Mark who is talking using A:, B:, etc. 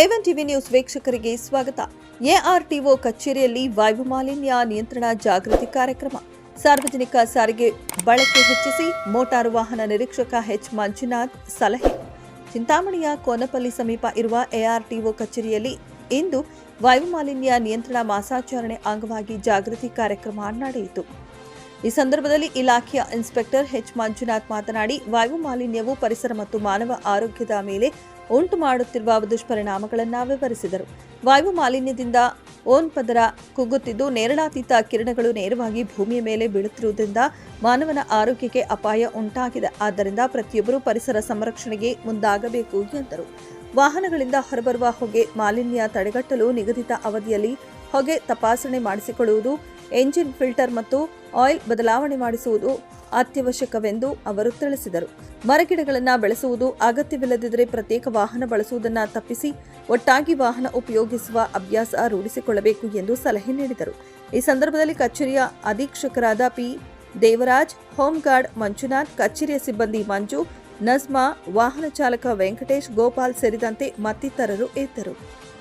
A: A one TV news ವೀಕ್ಷಕರಿಗೆ ಸ್ವಾಗತ. ARTO ಕಚೇರಿಯಲ್ಲಿ ವಾಯು ಮಾಲಿನ್ಯ ನಿಯಂತ್ರಣ ಜಾಗೃತಿ ಕಾರ್ಯಕ್ರಮ. ಸಾರ್ವಜನಿಕ ಸಾರಿಗೆ ಬಳಕೆ ಹೆಚ್ಚಿಸಿ ಮೋಟಾರು ವಾಹನ ನಿರೀಕ್ಷಕ ಎಚ್ ಮಂಜುನಾಥ್ ಸಲಹೆ. ಚಿಂತಾಮಣಿಯ ಕೋನಪಲ್ಲಿ ಸಮೀಪ ಇರುವ ಎಆರ್ಟಿಒ ಕಚೇರಿಯಲ್ಲಿ ಇಂದು ವಾಯು ಮಾಲಿನ್ಯ ನಿಯಂತ್ರಣ ಮಾಸಾಚರಣೆ ಅಂಗವಾಗಿ ಜಾಗೃತಿ ಕಾರ್ಯಕ್ರಮ ನಡೆಯಿತು. ಈ ಸಂದರ್ಭದಲ್ಲಿ ಇಲಾಖೆಯ ಇನ್ಸ್ಪೆಕ್ಟರ್ ಎಚ್ ಮಂಜುನಾಥ್ ಮಾತನಾಡಿ, ವಾಯು ಮಾಲಿನ್ಯವು ಪರಿಸರ ಮತ್ತು ಮಾನವ ಆರೋಗ್ಯದ ಮೇಲೆ ಉಂಟು ಮಾಡುತ್ತಿರುವ ದುಷ್ಪರಿಣಾಮಗಳನ್ನು ವಿವರಿಸಿದರು. ವಾಯು ಮಾಲಿನ್ಯದಿಂದ ಓನ್ ಪದರ ಕುಗ್ಗುತ್ತಿದ್ದು, ನೇರಳಾತೀತ ಕಿರಣಗಳು ನೇರವಾಗಿ ಭೂಮಿಯ ಮೇಲೆ ಬೀಳುತ್ತಿರುವುದರಿಂದ ಮಾನವನ ಆರೋಗ್ಯಕ್ಕೆ ಅಪಾಯ ಉಂಟಾಗಿದೆ. ಆದ್ದರಿಂದ ಪ್ರತಿಯೊಬ್ಬರೂ ಪರಿಸರ ಸಂರಕ್ಷಣೆಗೆ ಮುಂದಾಗಬೇಕು ಎಂದರು. ವಾಹನಗಳಿಂದ ಹೊರಬರುವ ಹೊಗೆ ಮಾಲಿನ್ಯ ತಡೆಗಟ್ಟಲು ನಿಗದಿತ ಅವಧಿಯಲ್ಲಿ ಹೊಗೆ ತಪಾಸಣೆ ಮಾಡಿಸಿಕೊಳ್ಳುವುದು, ಎಂಜಿನ್ ಫಿಲ್ಟರ್ ಮತ್ತು ಆಯಿಲ್ ಬದಲಾವಣೆ ಮಾಡಿಸುವುದು ಅತ್ಯವಶ್ಯಕವೆಂದು ಅವರು ತಿಳಿಸಿದರು. ಮರಗಿಡಗಳನ್ನು ಬೆಳೆಸುವುದು ಅಗತ್ಯವಿಲ್ಲದಿದ್ದರೆ ಪ್ರತ್ಯೇಕ ವಾಹನ ಬಳಸುವುದನ್ನು ತಪ್ಪಿಸಿ ಒಟ್ಟಾಗಿ ವಾಹನ ಉಪಯೋಗಿಸುವ ಅಭ್ಯಾಸ ರೂಢಿಸಿಕೊಳ್ಳಬೇಕು ಎಂದು ಸಲಹೆ ನೀಡಿದರು. ಈ ಸಂದರ್ಭದಲ್ಲಿ ಕಚೇರಿಯ ಅಧೀಕ್ಷಕರಾದ P Devaraj home guard Manjunath, ಕಚೇರಿಯ ಸಿಬ್ಬಂದಿ ಮಂಜು ನಜ್ಮಾ ವಾಹನ ಚಾಲಕ ವೆಂಕಟೇಶ್ ಗೋಪಾಲ್ ಸೇರಿದಂತೆ ಮತ್ತಿತರರು ಇದ್ದರು.